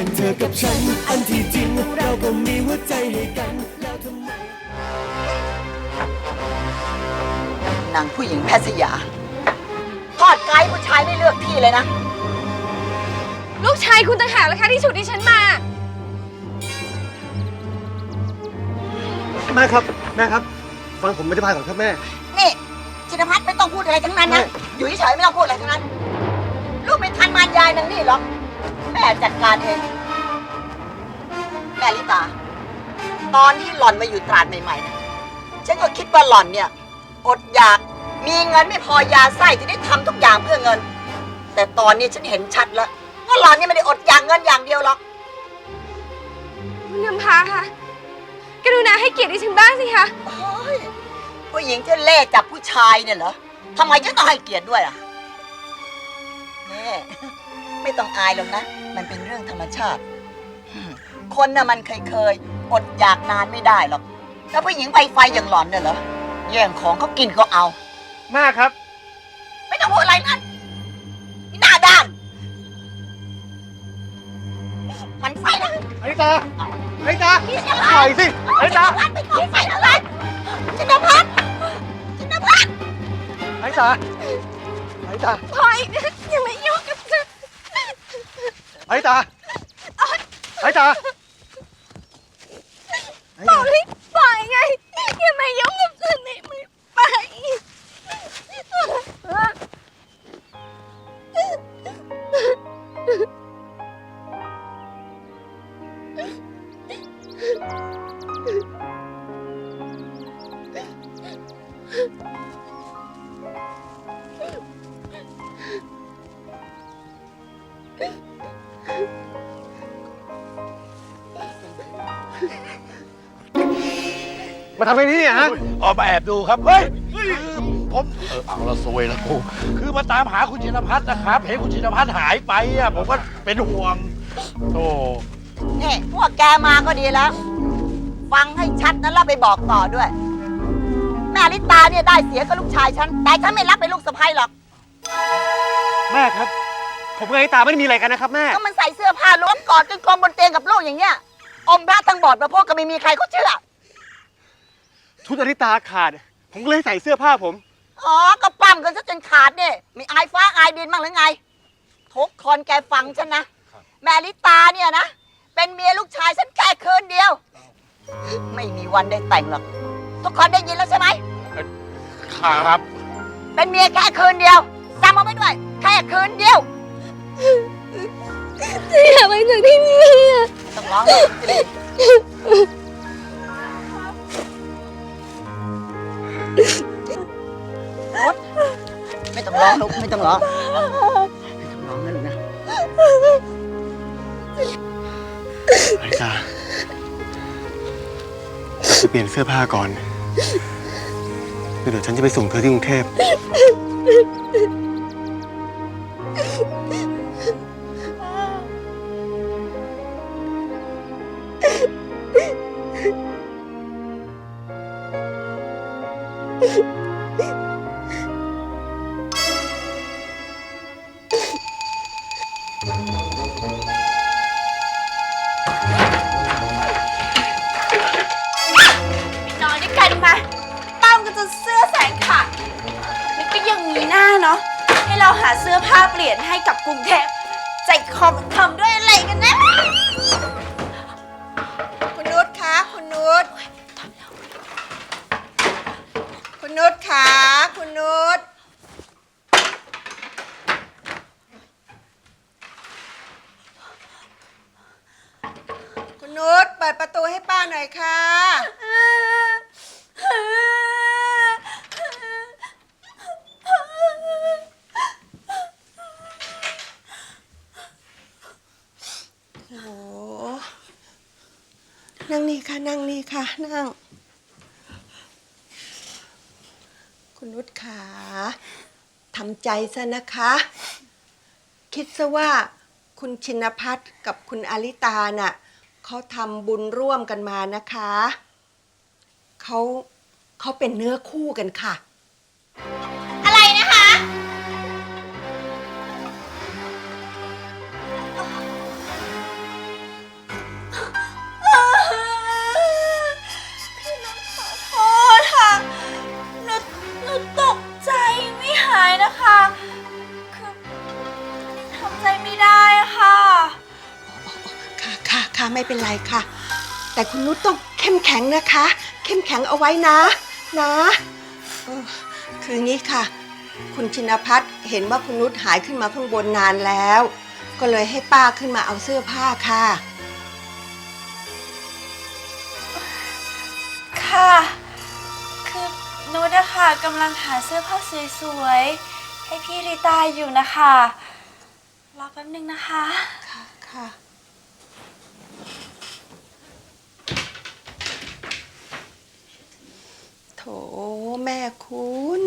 กันเธอกับฉัน อันที่จริงเราก็มีหัวใจให้กัน แล้วทำไม นางผู้หญิงแพทย์สยา ทอดไกด์ผู้ชายไม่เลือกที่เลยนะ ลูกชายคุณต่างหากล่ะคะที่ฉุดดิฉันมา แม่ครับ แม่ครับ ฟังผมอธิบายก่อนครับแม่ นี่ชินพัฒน์ไม่ต้องพูดอะไรทั้งนั้นนะอยู่เฉยๆไม่ต้องพูดอะไรทั้งนั้น ลูกไม่ทันมารยายนางนี่หรอกแม่จัดการเองแม่ลิตา ตอนที่หล่อนมาอยู่ตราดใหม่ๆนะฉันก็คิดว่าหล่อนเนี่ย อดอยากมีเงินไม่พอยาไส้ที่ได้ทำทุกอย่างเพื่อเงิน แต่ตอนนี้ฉันเห็นชัดแล้วว่าหล่อนนี่ไม่ได้อดอยากเงินอย่างเดียวหรอก คุณนำพาค่ะ กรุณาให้เกียรติดิฉันบ้างสิคะ โอ้ยผู้หญิงที่เล่จับผู้ชายเนี่ยเหรอ ทำไมจะต้องให้เกียรติด้วยอะนี่ ไม่ต้องอายหรอกนะ มันเป็นเรื่องธรรมชาติอืมคนน่ะมันเคยเคยๆอดอยากนานไม่ได้หรอก แล้วผู้หญิงไฟไฟอย่างหล่อนเนี่ยเหรอ แย่งของเขากินก็เอาแม่ครับ ไม่ต้องพูดอะไรนั่นนี่หน้าด้าน มันไฟนะอนิตาอนิตานี่จะปล่อยสิอนิตาพัดไปก่อนไฟอะไรชินพัฒน์ชินพัฒน์อนิตาอนิตาปล่อยอย่ามายุ่งกับฉัน อนิตาอนิตาอนิบอตากใมายุ่งกับฉันไม่ไม่ไปมาทำอะไรที่นี่ฮะ ออกมาแอบดูครับ เฮ้ยคือผมเออเอาละซวยละกูคือมาตามหาคุณชินพัฒน์นะครับ เห็นคุณชินพัฒน์หายไปอะผมก็เป็นห่วงโธ่นี่พวกแกมาก็ดีแล้ว ฟังให้ชัดนะแล้วไปบอกต่อด้วย แม่อลิตาเนี่ยได้เสียกับลูกชายฉัน แต่ฉันไม่รับเป็นลูกสะใภ้หรอก แม่ครับ ผมกับอนิตาไม่ได้มีอะไรกันนะครับแม่ ก็มันใส่เสื้อผ้าล้มกอดกันกลมบนเตียงกับลูกอย่างเงี้ย อมพระทั้งบอดมาพวกก็ไม่มีใครเขาเชื่อ ชุดอนิตาขาด ผมก็เลยใส่เสื้อผ้าผม อ๋อ ก็ปั้มกันซะจนขาดเนี่ยมีอายฟ้าอายดินบ้างหรือไงทุกคนแกฟังฉันนะ แม่ลิตาเนี่ยนะ เป็นเมียลูกชายฉันแค่คืนเดียว ไม่มีวันได้แต่งหรอก ทุกคนได้ยินแล้วใช่ไหม ครับ เป็นเมียแค่คืนเดียวจำเอาไว้ด้วย แค่คืนเดียวอย่าไปจากที่นี่อะต้องร้องนะโไม่ต้องร้องลูกไม่ต้องร้องไม่ต้องร้องนะลูกนะอนิตาจะเปลี่ยนเสื้อผ้าก่อนแล้วเดี๋ยวฉันจะไปส่งเธอที่กรุงเทพ กับกรุงเทพใจคอมันทำด้วยอะไรกันนะคุณนุชคะคุณนุชคุณนุชคะคุณนุชคุณนุชเปิดประตูให้ป้าหน่อยค่ะ โอ้โห นั่งนี่ค่ะนั่งนี่ค่ะ นั่ง คุณนุชขาทำใจซะนะคะ คิดซะว่าคุณชินพัฒน์กับคุณอาริตาน่ะเขาทำบุญร่วมกันมานะคะ เขาเขาเป็นเนื้อคู่กันค่ะ ไม่เป็นไรค่ะ แต่คุณนุชต้องเข้มแข็งนะคะ เข้มแข็งเอาไว้นะ นะเออคืองี้ค่ะ คุณชินพัฒน์เห็นว่าคุณนุชหายขึ้นมาข้างบนนานแล้ว ก็เลยให้ป้าขึ้นมาเอาเสื้อผ้าค่ะ ค่ะ คือนุชอะค่ะกำลังหาเสื้อผ้าสวยๆ ให้พี่ริตาอยู่นะคะ รอแป๊บนึงนะคะ ค่ะค่ะ โถ แม่คุณ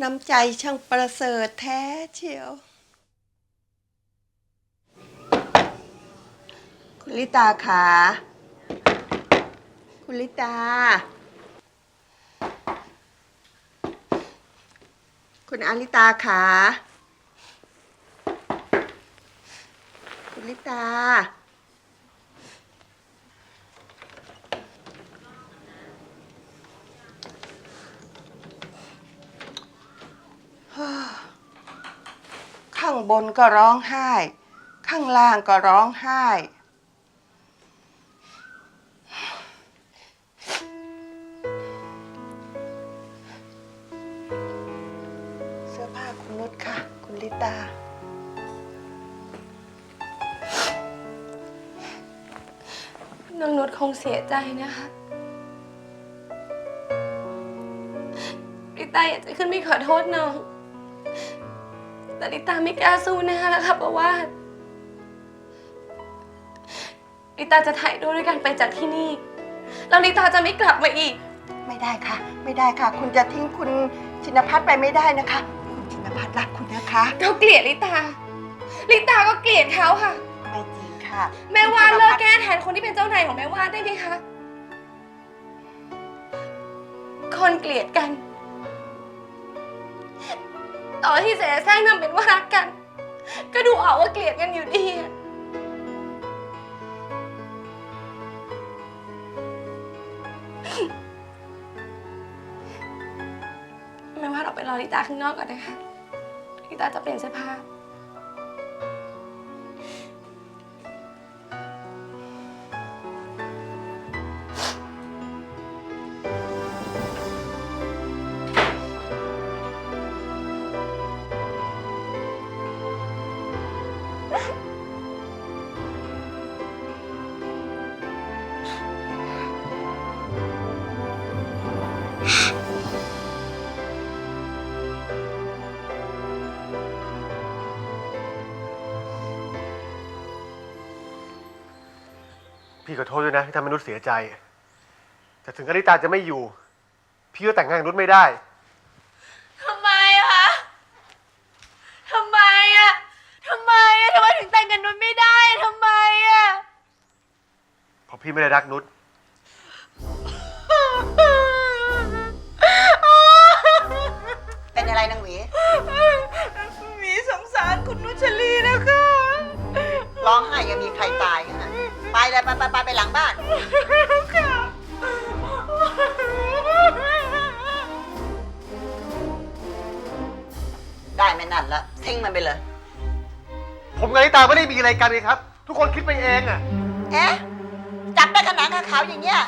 น้ำใจช่างประเสริฐแท้เชียว คุณลิตาขาคุณลิตา คุณอาริตาขาคุณลิตา บนก็ร้องไห้ ข้างล่างก็ร้องไห้ เสื้อผ้าคุณนุชค่ะ คุณลิตา น้องนุชคงเสียใจนะคะลิตาอยากจะขึ้นไปขอโทษน้อง แต่ลิตาไม่กล้าสู้หน้าแล้วค่ะเพราะว่าลิตาจะถ่ายรูปด้วยกันไปจากที่นี่ แล้วลิตาจะไม่กลับมาอีก ไม่ได้ค่ะ ไม่ได้ค่ะ คุณจะทิ้งคุณชินพัฒน์ไปไม่ได้นะคะ คุณชินพัฒน์รักคุณนะคะเขาเกลียดลิตา ลิตาก็เกลียดเขาค่ะ ไม่จริงค่ะ แม่ว่าคุณเลิชิกนพัฒน์แก้แทนคนที่เป็นเจ้านายของแม่ว่าได้ไหมคะ คนเกลียดกัน ต่อที่เสแสร้งทำเป็นว่ารักกัน ก็ดูออกว่าเกลียดกันอยู่ดีอะแม่ว่าเราไปรอลิตาข้างนอกก่อนนะคะลิตาจะเปลี่ยนเสื้อผ้า พี่ขอโทษด้วยนะที่ทำให้นุชเสียใจ แต่ถึงอริตาจะไม่อยู่ พี่ก็แต่งงานกับนุชไม่ได้ ทำไมอะทำไมอะทำไมอะทำไมถึงแต่งกันนุ้นไม่ได้ ทำไมอะ เพราะพี่ไม่ได้รักนุช ได้ไม่นั่นละทิ้งมันไปเลย ผมกับอริตาไม่ได้มีอะไรกันเลยครับ ทุกคนคิดไปเองอะเอ๊ะจับได้ขนาดขาวๆอย่างเงี้ย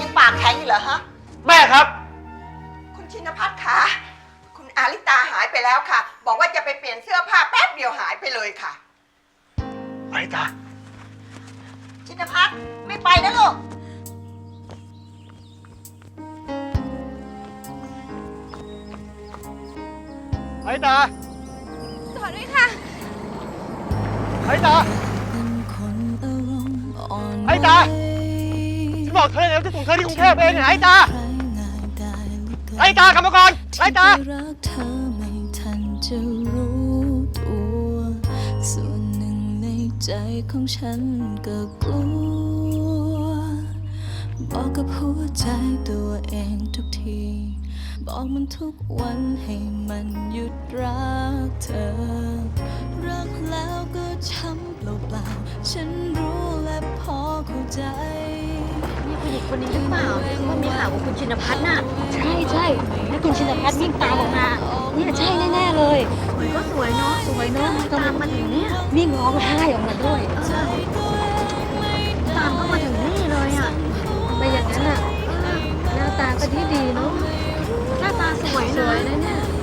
ยังปากแข็งอยู่เหรอฮะ แม่ครับ คุณชินพัฒน์คะคุณอาริตาหายไปแล้วค่ะ บอกว่าจะไปเปลี่ยนเสื้อผ้าแป๊บเดียวหายไปเลยค่ะอริตา ชินพัฒน์ไม่ไปนะลูก อริตาสวัสดีค่ะอริตาไอ้ตาฉันบอกเธอแล้วจะส่งเธอที่กรุงเทพเองไงไอ้ตาไอ้ตากลับมาก่อนไอ้ตารักเธอไม่ทันจะรู้ตัวส่วนหนึ่งในใจของฉันก็กลัว บอกกับหัวใจตัวเองทุกที บอกมันทุกวันให้มันหยุดรักเธอ รักแล้วก็ช้ำเปล่าๆฉันรู้และพอเข้าใจ นี่คุณหญิงคนนี้หรือเปล่าที่ว่ามีข่าวว่าคุณชินพัฒน์น่ะ ใช่ใช่แล้วคุณชินพัฒน์วิ่งตามออกมาเนี่ยใช่แน่ๆเลยมันก็สวยเนาะสวยเนาะตามมาถึงเนี่ยวิ่งร้องไห้ออกมาด้วยตามเข้ามาถึงนี่เลยอะไปอย่างนั้นอะหน้าตาก็ดีดีเนาะ ตาสวยนะเนี่ย